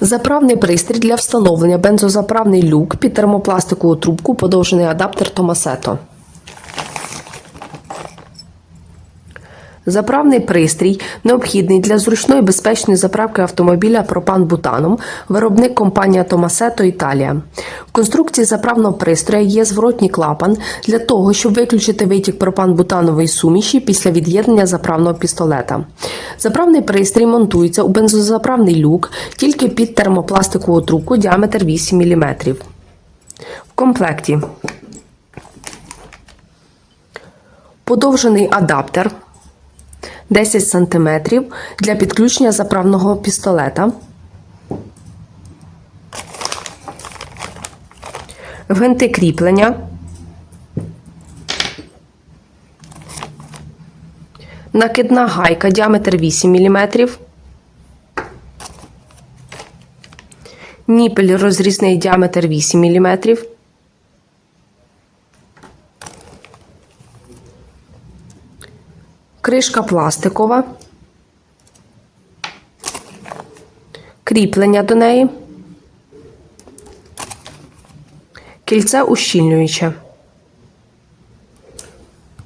Заправний пристрій для встановлення бензозаправний люк під термопластикову трубку подовжений адаптер Томасето. Заправний пристрій необхідний для зручної безпечної заправки автомобіля пропан-бутаном, виробник компанія Томасето Італія. Конструкції заправного пристрою є зворотній клапан для того, щоб виключити витік пропан-бутанової суміші після від'єднання заправного пістолета. Заправний пристрій монтується у бензозаправний люк тільки під термопластикову трубку діаметр 8 мм. В комплекті подовжений адаптер 10 см для підключення заправного пістолета. Гвинти кріплення. Накидна гайка діаметр 8 мм. Ніпель розрізний діаметр 8 мм. Кришка пластикова. Кріплення до неї. Кільце ущільнююче.